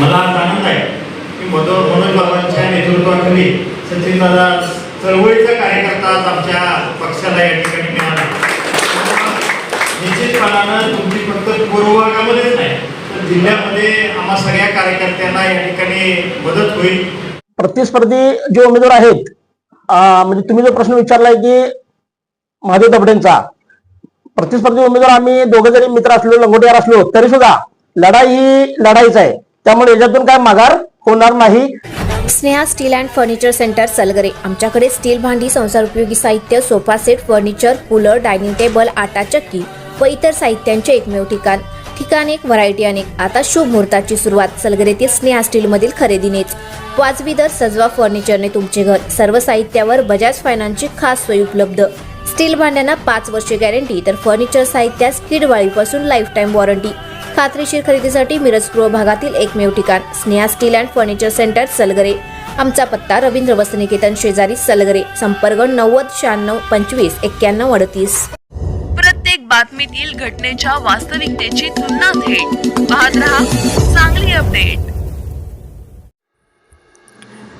मला आज आनंद आहे की मधो मनोज बाबांच्या नेतृत्वाखाली सचिन दादा चळवळीचा कार्यकर्ता आज आमच्या पक्षाला या ठिकाणी मिळाला. निश्चितपणानं तुमची फक्त पूर्वभागामध्येच नाही तर जिल्ह्यामध्ये आम्हा सगळ्या कार्यकर्त्यांना या ठिकाणी मदत होईल. प्रतिस्पर्धी जे उमेदवार आहेत म्हणजे तुम्ही जो प्रश्न विचारलाय की महादेव दबडेंचा प्रतिस्पर्धी उमेदवार आम्ही दोघे जरी मित्र असलो लंगोटीवर असलो तरी सुद्धा लढाई ही लढाईच आहे. त्यामुळे याच्यातून काय माघार होणार नाही. Sneha steel and furniture centre Salgare. आमच्याकडे स्टील भांडी संसार उपयोगी साहित्य sofa set furniture cooler dining table आटा चक्की व इतर साहित्यांचे एकमेव ठिकाण. ठिकाण एक व्हरायटी अनेक. आता शुभ मुहूर्ताची सुरुवात. सलगरेतील स्नेहा स्टील मधील खरेदीनेच. वाजवी दर सजवा फर्निचरने तुमचे घर. सर्व साहित्यावर बजाज फायनान्सची खास सोय उपलब्ध. स्टील भांड्यांना पाच वर्षे गॅरंटी. तर फर्निचर साहित्यास किडवाळीपासून लाईफ टाईम वॉरंटी खात्रीशीर खरेदीसाठी मिरज पूर्व भागातील एकमेव ठिकाण Sneha steel and furniture centre Salgare. आमचा पत्ता रवींद्र वसनिकेतन शेजारी सलगरे. संपर्क नव्वद शहाण्णव पंचवीस एक्क्याण्णव अडतीस. प्रत्येक बातमीतील घटनेच्या वास्तविकतेची तुलना थेट. पाहत रहा चांगली अपडेट.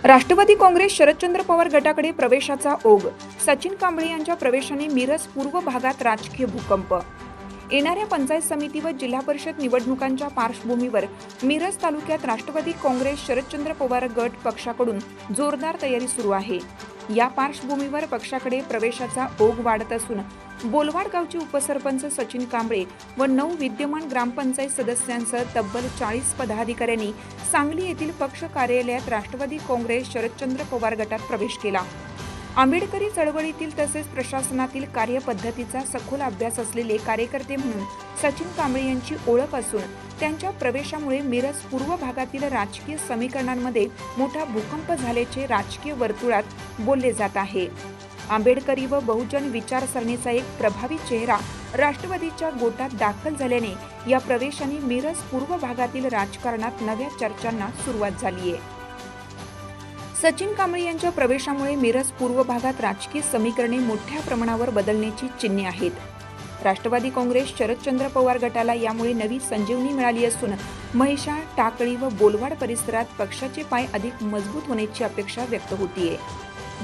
राष्ट्रवादी काँग्रेस शरदचंद्र पवार गटाकडे प्रवेशाचा ओघ. सचिन कांबळे यांच्या प्रवेशाने मिरज पूर्व भागात राजकीय भूकंप. येणाऱ्या पंचायत समिती व जिल्हा परिषद निवडणुकांच्या पार्श्वभूमीवर मिरज तालुक्यात राष्ट्रवादी काँग्रेस शरदचंद्र पवार गट पक्षाकडून जोरदार तयारी सुरू आहे. या पार्श्वभूमीवर पक्षाकडे प्रवेशाचा ओघ वाढत असून बोलवाड गावचे उपसरपंच सचिन कांबळे व नऊ विद्यमान ग्रामपंचायत सदस्यांसह तब्बल चाळीस पदाधिकाऱ्यांनी सांगली येथील पक्ष कार्यालयात राष्ट्रवादी काँग्रेस शरदचंद्र पवार गटात प्रवेश केला. आंबेडकरी चळवळीतील तसेच प्रशासनातील कार्यपद्धतीचा सखोल अभ्यास असलेले कार्यकर्ते म्हणून सचिन कांबळे यांची ओळख असून त्यांच्या प्रवेशामुळे मिरज पूर्व भागातील राजकीय समीकरणांमध्ये मोठा भूकंप झाल्याचे राजकीय वर्तुळात बोलले जात आहे. आंबेडकरी व बहुजन विचारसरणीचा एक प्रभावी चेहरा राष्ट्रवादीच्या गोटात दाखल झाल्याने या प्रवेशाने मिरज पूर्व भागातील राजकारणात नव्या चर्चांना सुरुवात झाली आहे सचिन कांबळे यांच्या प्रवेशामुळे मिरज पूर्व भागात राजकीय समीकरणे मोठ्या प्रमाणावर बदलण्याची चिन्हे आहेत. राष्ट्रवादी काँग्रेस शरदचंद्र पवार गटाला यामुळे नवी संजीवनी मिळाली असून महिषा टाकळी व बोलवाड परिसरात पक्षाचे पाय अधिक मजबूत होण्याची अपेक्षा व्यक्त होतीये.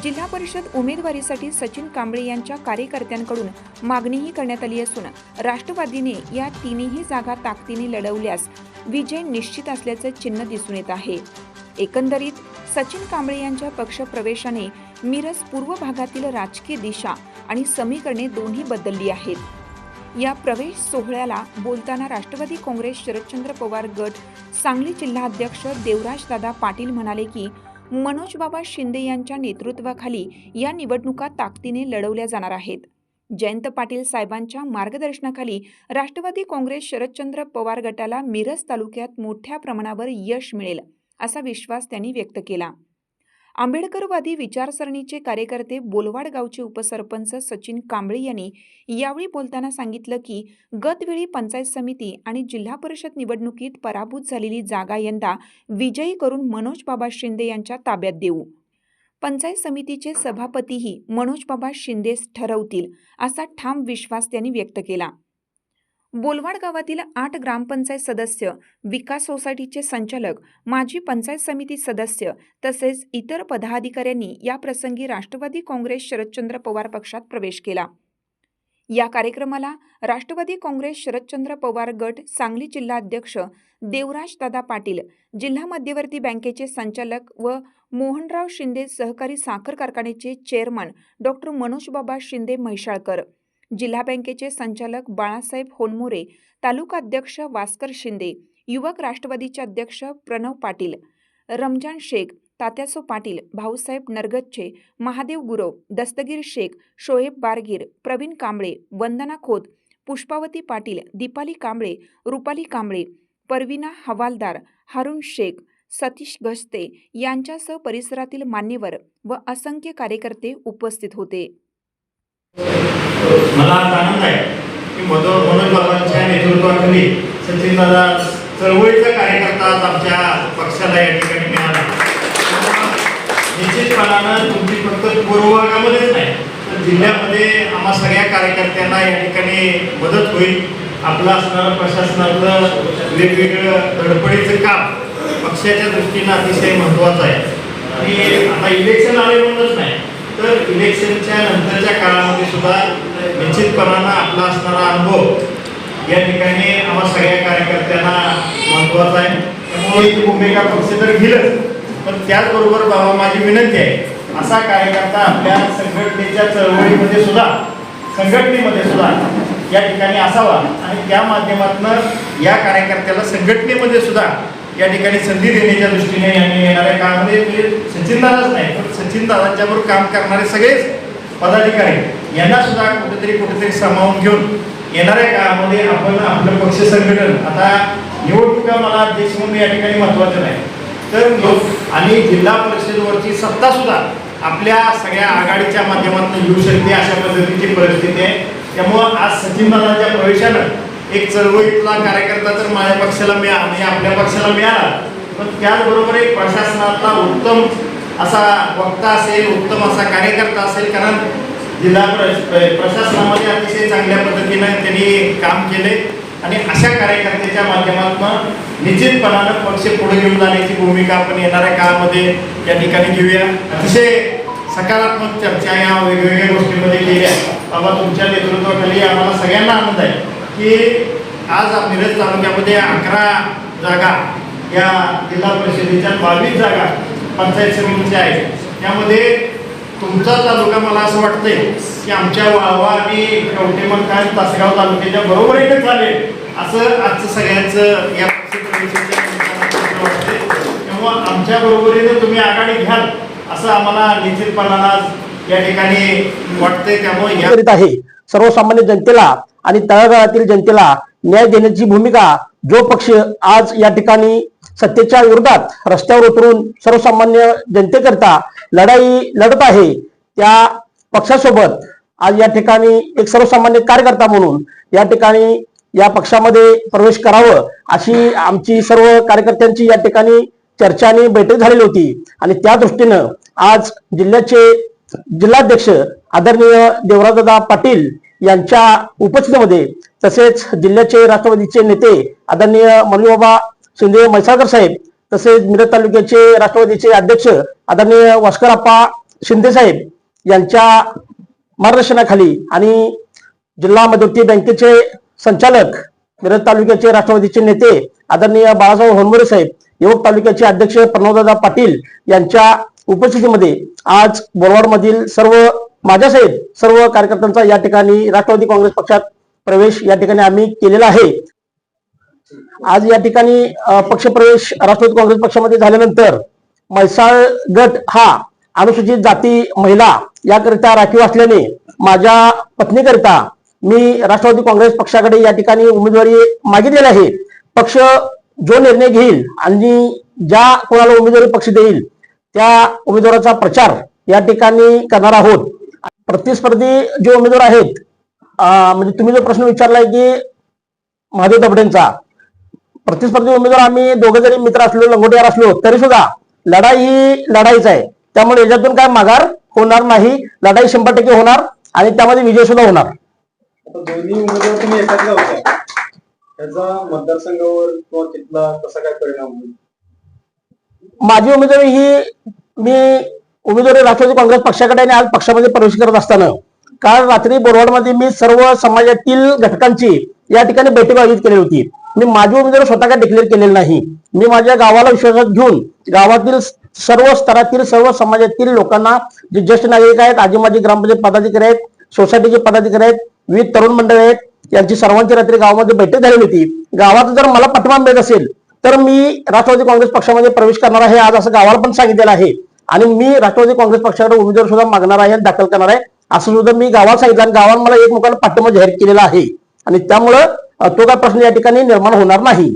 जिल्हा परिषद उमेदवारीसाठी सचिन कांबळे यांच्या कार्यकर्त्यांकडून मागणीही करण्यात आली असून राष्ट्रवादीने या तिन्ही जागा ताकदीने लढवल्यास विजय निश्चित असल्याचं चिन्ह दिसून येत आहे. एकंदरीत सचिन कांबळे यांच्या पक्ष प्रवेशाने मिरज पूर्व भागातील राजकीय दिशा आणि समीकरणे दोन्ही बदलली आहेत. या प्रवेश सोहळ्याला बोलताना राष्ट्रवादी काँग्रेस शरदचंद्र पवार गट सांगली जिल्हाध्यक्ष देवराजदादा पाटील म्हणाले की मनोज बाबा शिंदे यांच्या नेतृत्वाखाली या निवडणुका ताकदीने लढवल्या जाणार आहेत. जयंत पाटील साहेबांच्या मार्गदर्शनाखाली राष्ट्रवादी काँग्रेस शरदचंद्र पवार गटाला मिरज तालुक्यात मोठ्या प्रमाणावर यश मिळेल. असा विश्वास त्यांनी व्यक्त केला. आंबेडकरवादी विचारसरणीचे कार्यकर्ते बोलवाड गावचे उपसरपंच सचिन कांबळे यांनी यावेळी बोलताना सांगितलं की गतवेळी पंचायत समिती आणि जिल्हा परिषद निवडणुकीत पराभूत झालेली जागा यंदा विजयी करून मनोज बाबा शिंदे यांच्या ताब्यात देऊ. पंचायत समितीचे सभापतीही मनोज बाबा ठरवतील असा ठाम विश्वास त्यांनी व्यक्त केला. बोलवाड गावातील आठ ग्रामपंचायत सदस्य विकास सोसायटीचे संचालक माजी पंचायत समिती सदस्य तसेच इतर पदाधिकाऱ्यांनी या प्रसंगी राष्ट्रवादी काँग्रेस शरदचंद्र पवार पक्षात प्रवेश केला. या कार्यक्रमाला राष्ट्रवादी काँग्रेस शरदचंद्र पवार गट सांगली जिल्हाध्यक्ष देवराज दादा पाटील जिल्हा मध्यवर्ती बँकेचे संचालक व मोहनराव शिंदे सहकारी साखर कारखान्याचे चेअरमन डॉक्टर मनोज बाबा शिंदे म्हैसाळकर जिल्हा बँकेचे संचालक बाळासाहेब होनमुरे तालुका अध्यक्ष वास्कर शिंदे युवक राष्ट्रवादीचे अध्यक्ष प्रणव पाटील रमजान शेख तात्यासो पाटील भाऊसाहेब नरगच्छे महादेव गुरव दस्तगीर शेख शोएब बारगीर प्रवीण कांबळे वंदना खोत पुष्पावती पाटील दीपाली कांबळे रुपाली कांबळे परविना हवालदार हारुण शेख सतीश गस्ते यांच्यासह परिसरातील मान्यवर व असंख्य कार्यकर्ते उपस्थित होते. मला आज आनंद आहे की मधो मनोज बाबांच्या नेतृत्वाखाली सचिन दादा चळवळीचा कार्यकर्ता आज आमच्या पक्षाला या ठिकाणी मिळाला. निश्चितपणानं तुमची फक्त पूर्वभागामध्येच नाही तर जिल्ह्यामध्ये आम्हा सगळ्या कार्यकर्त्यांना या ठिकाणी मदत होईल. आपलं असणारं प्रशासनाचं वेगवेगळं धडपडीचं काम पक्षाच्या दृष्टीनं अतिशय महत्त्वाचं आहे. आणि आता इलेक्शन आले म्हणूनच नाही तर इलेक्शनच्या नंतरच्या काळामध्ये सुद्धा निश्चितपणानं आपला असणारा अनुभव या ठिकाणी आम्हा सगळ्या कार्यकर्त्यांना महत्त्वाचा आहे. त्यामुळे ही भूमिका पक्ष तर घेलच पण त्याचबरोबर बाबा माझी विनंती आहे असा कार्यकर्ता आपल्या संघटनेच्या चळवळीमध्ये सुद्धा संघटनेमध्ये सुद्धा या ठिकाणी असावा आणि त्या माध्यमातून या कार्यकर्त्याला संघटनेमध्ये सुद्धा या ठिकाणी संधी देण्याच्या दृष्टीने आणि येणाऱ्या काळामध्ये म्हणजे सचिनदादाच नाही पण सचिन बरोबर काम करणारे सगळेच पदाधिकारी यांना सुद्धा कुठेतरी कुठेतरी सामावून घेऊन येणाऱ्या काळामध्ये आपण आपलं पक्ष संघटन आता निवडणुका मला अध्यक्ष म्हणून या ठिकाणी महत्वाचं नाही. तर लोक आणि जिल्हा परिषदेवरची सत्ता सुद्धा आपल्या सगळ्या आघाडीच्या माध्यमातून येऊ शकते अशा पद्धतीची परिस्थिती आहे. त्यामुळं आज सचिन दादाच्या प्रवेशानं एक चळवळीतला कार्यकर्ता तर माझ्या पक्षाला मिळा म्हणजे आपल्या पक्षाला मिळाला. पण त्याचबरोबर एक प्रशासनातला उत्तम असा वक्ता असेल उत्तम असा कार्यकर्ता असेल कारण जिल्हा प्र- प्रशासनामध्ये अतिशय चांगल्या पद्धतीनं त्यांनी काम केले आणि अशा कार्यकर्त्याच्या माध्यमातून निश्चितपणानं पक्ष पुढे घेऊन जाण्याची भूमिका आपण येणाऱ्या काळामध्ये या ठिकाणी घेऊया. अतिशय सकारात्मक चर्चा या वेगवेगळ्या गोष्टींमध्ये केल्या. बाबा तुमच्या नेतृत्वाखाली आम्हाला सगळ्यांना आनंद आहे. की आज मिरज तालुक्यामध्ये अकरा जागा या जिल्हा परिषदेच्या बावीस जागा पंचायत समितीच्या आहेत. त्यामध्ये तुमचा तालुका मला असं वाटतंय की आमच्या वाहवा आणि कवटेमंकाळ तासगाव तालुक्याच्या बरोबरीने चालेल असं आजचं सगळ्यांचं या तेव्हा आमच्या बरोबरीने तुम्ही आघाडी घ्याल असं आम्हाला निश्चितपणानं आज या ठिकाणी वाटतंय. त्यामुळे सर्वसामान्य जनतेला आणि तळागाळातील जनतेला न्याय देण्याची भूमिका जो पक्ष आज या ठिकाणी सत्तेच्या विरोधात रस्त्यावर उतरून सर्वसामान्य जनतेकरता लढाई लढत आहे त्या पक्षासोबत आज या ठिकाणी एक सर्वसामान्य कार्यकर्ता म्हणून या ठिकाणी या पक्षामध्ये प्रवेश करावं अशी आमची सर्व कार्यकर्त्यांची या ठिकाणी चर्चा आणि बैठक झालेली होती. आणि त्या दृष्टीनं आज जिल्ह्याचे जिल्हाध्यक्ष आदरणीय देवराजदा पाटील यांच्या उपस्थितीमध्ये तसेच जिल्ह्याचे राष्ट्रवादीचे नेते आदरणीय मनुबाबा शिंदे म्हैसाळकर साहेब तसेच मिरज तालुक्याचे राष्ट्रवादीचे अध्यक्ष आदरणीय वास्करप्पा शिंदे साहेब यांच्या मार्गदर्शनाखाली आणि जिल्हा मध्यवर्ती बँकेचे संचालक मिरज तालुक्याचे राष्ट्रवादीचे नेते आदरणीय बाळासाहेब होनमोरे साहेब युवक तालुक्याचे अध्यक्ष प्रणवदादा पाटील यांच्या उपस्थितीमध्ये आज बोरवाडमधील सर्व माझ्यासहित सर्व कार्यकर्त्यांचा या ठिकाणी राष्ट्रवादी काँग्रेस पक्षात प्रवेश या ठिकाणी आम्ही केलेला आहे. आज या ठिकाणी पक्षप्रवेश राष्ट्रवादी काँग्रेस पक्षामध्ये झाल्यानंतर म्हैसाळ गट हा अनुसूचित जाती महिला याकरिता राखीव असल्याने माझ्या पत्नीकरिता मी राष्ट्रवादी काँग्रेस पक्षाकडे या ठिकाणी उमेदवारी मागितलेली आहे. पक्ष जो निर्णय घेईल आणि ज्या कोणाला उमेदवारी पक्ष देईल त्या उमेदवाराचा प्रचार या ठिकाणी करणार आहोत. प्रतिस्पर्धी जे उमेदवार आहेत म्हणजे तुम्ही जो प्रश्न विचारलाय की महादेव दबडेंचा प्रतिस्पर्धी उमेदवार आम्ही दोघे जरी मित्र असलो लंगोटीवर असलो तरी सुद्धा लढाई ही लढाईच आहे. त्यामुळे याच्यातून काय माघार होणार नाही लढाई शंभर टक्के होणार आणि त्यामध्ये विजय सुद्धा होणार. दोन्ही उमेदवार तुम्ही एकाच त्याचा मतदारसंघावर किंवा तिथला कसा काय परिणाम होईल? माझी उमेदवारी ही मी उमेदवारी राष्ट्रवादी काँग्रेस पक्षाकडे आणि आज पक्षामध्ये प्रवेश करत असताना काल रात्री बोरवाडमध्ये मी सर्व समाजातील घटकांची या ठिकाणी बैठक आयोजित केली होती. मी माझी उमेदवार स्वतः काय डिक्लेअर केलेली नाही. मी माझ्या गावाला विश्वासात घेऊन गावातील सर्व स्तरातील सर्व समाजातील लोकांना जे ज्येष्ठ नागरिक आहेत आजी माजी ग्रामपंचायत पदाधिकारी आहेत सोसायटीचे पदाधिकारी आहेत विविध तरुण मंडळ आहेत यांची सर्वांची रात्री गावामध्ये बैठक झालेली होती. गावात जर मला पाठिंबा मिळत असेल तर मी राष्ट्रवादी काँग्रेस पक्षामध्ये प्रवेश करणार आहे आज असं गावाला पण सांगितलेलं आहे. आणि मी राष्ट्रवादी काँग्रेस पक्षाकडे उमेदवार सुद्धा मागणार आहे आणि दाखल करणार आहे. असं सुद्धा मी गावात सांगितलं आणि गावात मला एकमेकांना पाठिंबा जाहीर केलेला आहे. आणि त्यामुळं तो काय प्रश्न या ठिकाणी निर्माण होणार नाही.